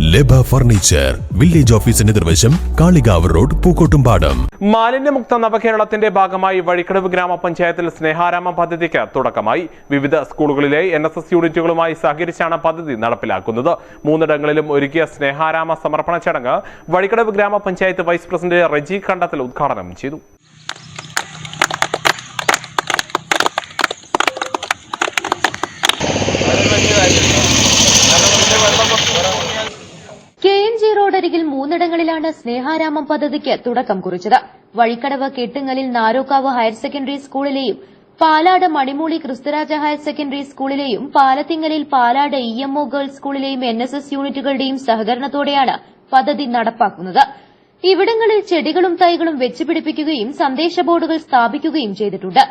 ലബ furniture village ഓഫീസിന് നിർവശം Kalikavu road Pookkottumpadam. മാലിന്യമുക്ത നവകേരളത്തിന്റെ ഭാഗമായി വഴിക്കടവ് ഗ്രാമപഞ്ചായത്തിൽ സ്നേഹാരാമം പദ്ധതിക്ക് തുടക്കമായി. വിവിധ സ്കൂളുകളിലെ എൻ എസ് എസ് യൂണിറ്റുകളുമായി സഹകരിച്ചാണ് പദ്ധതി നടപ്പിലാക്കുന്നത്. മൂന്നിടങ്ങളിലും ഒരുക്കിയ സ്നേഹാരാമ സമർപ്പണ ചടങ്ങ് വഴിക്കടവ് ഗ്രാമപഞ്ചായത്ത് വൈസ് പ്രസിഡന്റ് റജി കണ്ടത്തിൽ ഉദ്ഘാടനം ചെയ്തു കെ എൻ ജി റോഡരികിൽ മൂന്നിടങ്ങളിലാണ് സ്നേഹാരാമം പദ്ധതിക്ക് തുടക്കം കുറിച്ചത്. വഴിക്കടവ് കെട്ടുങ്ങലിൽ നാരോക്കാവ് ഹയർ സെക്കൻഡറി സ്കൂളിലെയും പാലാട് മണിമൂളി ക്രിസ്തുരാജ ഹയർ സെക്കൻഡറി സ്കൂളിലെയും പാലത്തിങ്ങലിൽ Palad E M O girls സ്കൂളിലെയും N S S യൂണിറ്റുകളുടെയും സഹകരണത്തോടെയാണ് പദ്ധതി നടപ്പാക്കുന്നത്. ഇവിടങ്ങളിൽ ചെടികളും തൈകളും വെച്ചുപിടിപ്പിക്കുകയും സന്ദേശ ബോർഡുകൾ സ്ഥാപിക്കുകയും ചെയ്തിട്ടുണ്ട്.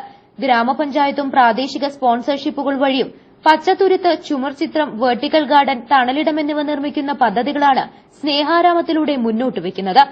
ഗ്രാമപഞ്ചായത്തും പ്രാദേശിക സ്പോൺസർഷിപ്പുകൾ വഴിയും പച്ചത്തുരുത്ത് ചുമർ ചിത്രം വെർട്ടിക്കൽ ഗാർഡൻ തണലിടം എന്നിവ നിർമ്മിക്കുന്ന പദ്ധതികളാണ് സ്നേഹാരാമത്തിലൂടെ മുന്നോട്ട് വയ്ക്കുന്നത്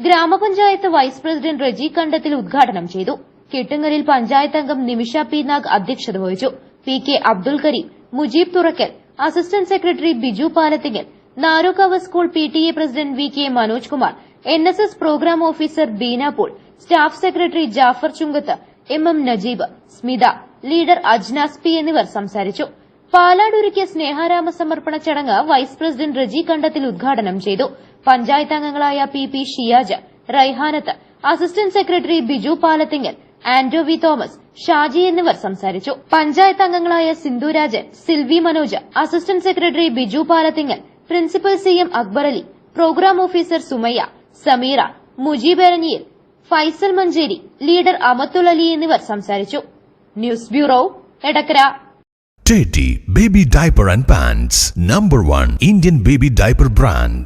ഗ്രാമപഞ്ചായത്ത് വൈസ് പ്രസിഡന്റ് റജി കണ്ടത്തിൽ ഉദ്ഘാടനം ചെയ്തു. കിട്ടുങ്ങലിൽ പഞ്ചായത്ത് അംഗം നിമിഷ പി നാഗ് അധ്യക്ഷത വഹിച്ചു. P K Abdul Kareem Mujeeb Thurakkal assistant secretary Biju Palathingal Narokkavu school P T A president V K Manoj Kumar N S S programme officer Beena Paul staff secretary Jafar Chunkath M M Najeeb Smitha leader Ajnas P എന്നിവർ സംസാരിച്ചു. പാലാടൊരുക്കിയ സ്നേഹാരാമ സമർപ്പണ ചടങ്ങ് vice president Reji കണ്ടത്തിൽ ഉദ്ഘാടനം ചെയ്തു. പഞ്ചായത്ത് അംഗങ്ങളായ P P Shiyaj Raihanath assistant secretary Biju Palathingal Anto V Thomas Shaji എന്നിവർ സംസാരിച്ചു. പഞ്ചായത്ത് അംഗങ്ങളായ Sindhurajan Silvi Manoj assistant secretary Biju Palathingal principal C M Akbar Ali programme officer Sumayya Sameera Mujeeb Eranhiyil Faisal Manjeri leader Amathul Ali എന്നിവർ സംസാരിച്ചു. news bureau Edakkara Teddy Baby Diaper and Pants Number 1 Indian Baby Diaper Brand